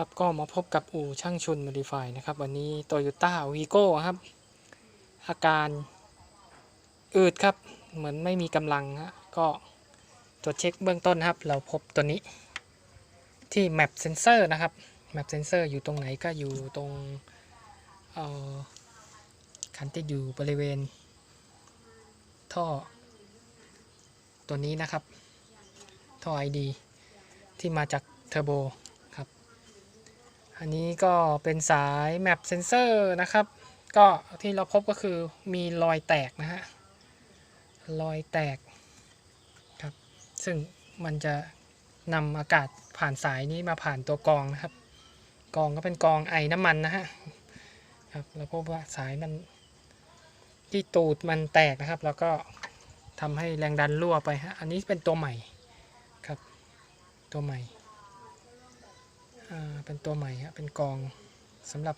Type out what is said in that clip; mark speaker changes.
Speaker 1: ครับก็มาพบกับอู่ช่างชุน Modify นะครับวันนี้ Toyota Vigo ครับ อาการอืดครับเหมือนไม่มีกำลังฮะก็ตรวจเช็คเบื้องต้นครับ เราพบตัวนี้ที่ Map Sensor นะครับ Map Sensor อยู่ตรงไหนก็อยู่ตรงเอ่อคันที่อยู่บริเวณ ท่อ ตัวนี้นะครับ ท่อ ID ที่มาจากเทอร์โบ อันนี้ก็เป็นสาย Map Sensor นะครับ ก็ที่เราพบก็คือมีรอยแตกนะฮะ รอยแตกครับ ซึ่งมันจะนำอากาศผ่านสายนี้มาผ่านตัวกรองนะครับกรองก็เป็นกรองไอน้ำมันนะฮะ ครับเราพบว่าสายมันที่ตูดมันแตกนะครับ แล้วก็ทำให้แรงดันรั่วไปฮะ อันนี้เป็นตัวใหม่ครับ ตัวใหม่ เป็นตัวใหม่ฮะเป็นกองสำหรับ